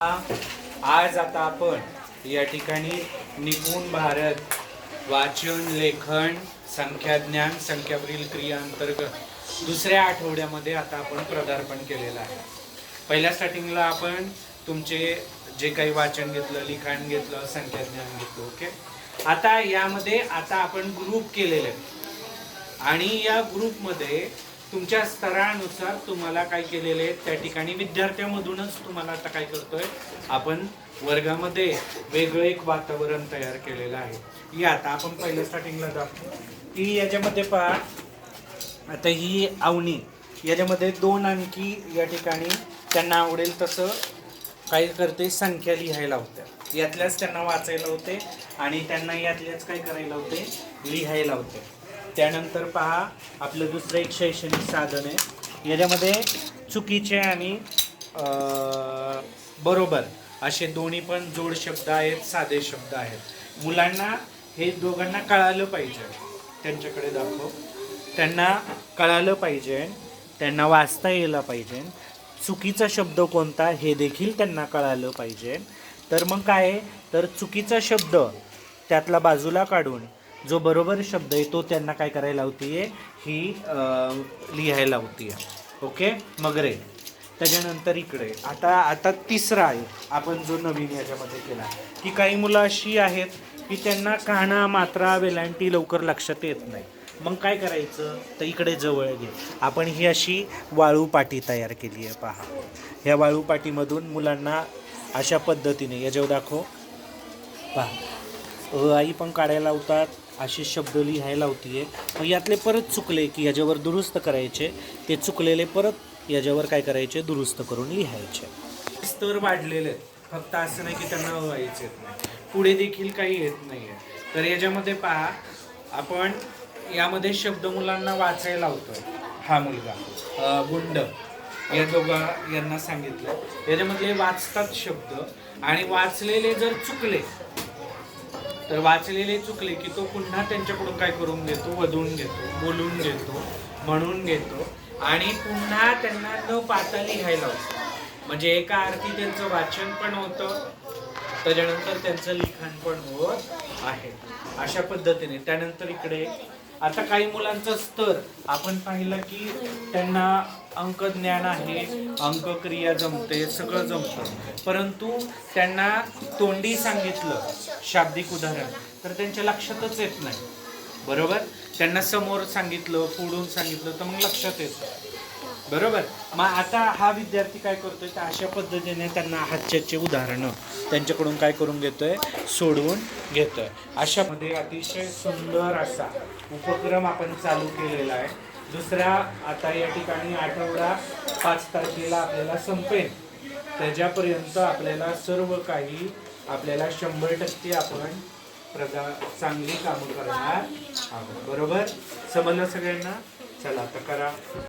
आज आता आपण या ठिकाणी निपुण भारत वाचन लेखन संख्याज्ञान संख्यावरील क्रिया अंतर्गत दुसऱ्या आठवड्यामध्ये आता आपण पदार्पण केलेलं आहे. पहिल्या स्टार्टिंगला आपण तुमचे जे काही वाचन घेतलं लिखाण घेतलं संख्याज्ञान घेतलं ओके आता यामध्ये आता आपण ग्रुप केलेले आणि या ग्रुपमध्ये तुमच्या स्तरानुसार तुम्हाला काय केलेले आहेत त्या ठिकाणी विद्यार्थ्यांमधूनच तुम्हाला आता काय करतोय आपण वर्गामध्ये वेगळं एक वातावरण तयार केलेलं आहे. या आता आपण पहिल्या स्टार्टिंगला जातो की याच्यामध्ये पहा आता ही अवनी याच्यामध्ये दोन आणखी या ठिकाणी त्यांना आवडेल तसं काय करते संख्या लिहायला होत्या. यातल्याच त्यांना वाचायला होते आणि त्यांना यातल्याच काय करायला होते लिहायला होते. त्यानंतर पहा आपलं दुसरं एक शैक्षणिक साधन आहे. याच्यामध्ये चुकीचे आणि बरोबर असे दोन्ही पण जोड शब्द आहेत साधे शब्द आहेत. मुलांना हे दोघांना कळालं पाहिजे. त्यांच्याकडे दाखव. त्यांना कळालं पाहिजे. त्यांना वाचता यायला पाहिजे. चुकीचा शब्द कोणता हे देखील त्यांना कळालं पाहिजे. तर मग काय आहे? तर चुकीचा शब्द त्यातला बाजूला काढून जो बरोबर शब्द आहे तो त्यांना काय करायला होती आहे ही लिहायला होती आहे ओके मगरे त्याच्यानंतर इकडे. आता आता तिसरा आहे. आपण जो नवीन याच्यामध्ये केला. की काही मुलं अशी आहेत की त्यांना काना मात्रा वेलांटी लवकर लक्षात येत नाही. मग काय करायचं? तर इकडे जवळ घे. आपण ही अशी वाळू पाटी तयार केली आहे पहा. ह्या वाळू पाटीमधून मुलांना अशा पद्धतीने याच्यावर दाखव. पहा. आई पण काढायला लावतात असे शब्द लिहायला होतीये मग यातले परत चुकले की याच्यावर दुरुस्त करायचे ते चुकलेले परत याच्यावर काय करायचे? दुरुस्त करून लिहायचे. स्तर वाढलेले आहेत. फक्त असं नाही की त्यांना व्हायचे येत नाही. पुढे देखील काही येत नाही आहे तर याच्यामध्ये पहा आपण यामध्ये शब्द मुलांना वाचायला होतोय हा मुलगा. गुंड. या दोघा यांना सांगितलं. याच्यामधले वाचतात शब्द. आणि वाचलेले जर चुकले तर वाचलेले चुकले की तो पुन्हा त्यांच्याकडून काय करून घेतो? वधून घेतो बोलून घेतो म्हणून घेतो आणि पुन्हा त्यांना न पाता लिहायला होतं म्हणजे एका अर्थी त्यांचं वाचन पण होतं त्याच्यानंतर त्यांचं लिखाण पण होत आहे. अशा पद्धतीने. त्यानंतर इकडे आता काही मुलांचं स्तर. आपण पाहिलं की त्यांना अंक ज्ञान आहे अंक क्रिया जमते सगळं जमतं. परंतु त्यांना तोंडी सांगितलं शाब्दिक उदाहरण. तर त्यांच्या लक्षातच येत नाही. बरोबर? त्यांना समोर सांगितलं पुढून सांगितलं तर मग लक्षात येतं. बरोबर? मग आता हा विद्यार्थी काय करतोय? तर अशा पद्धतीने त्यांना हातच्याचे उदाहरणं त्यांच्याकडून काय करून घेतोय? सोडवून घेतोय. अशामध्ये अतिशय सुंदर असा उपक्रम आपण चालू केलेला आहे. दुसरा आता या ठिकाणी आठवडा पाच तारखेला आपल्याला संपेल. त्याच्यापर्यंत आपल्याला सर्व काही आपल्याला शंभर टक्के आपण प्रदा चांगली कामं करणार आहोत. बरोबर? समजलं सगळ्यांना? चला आता करा.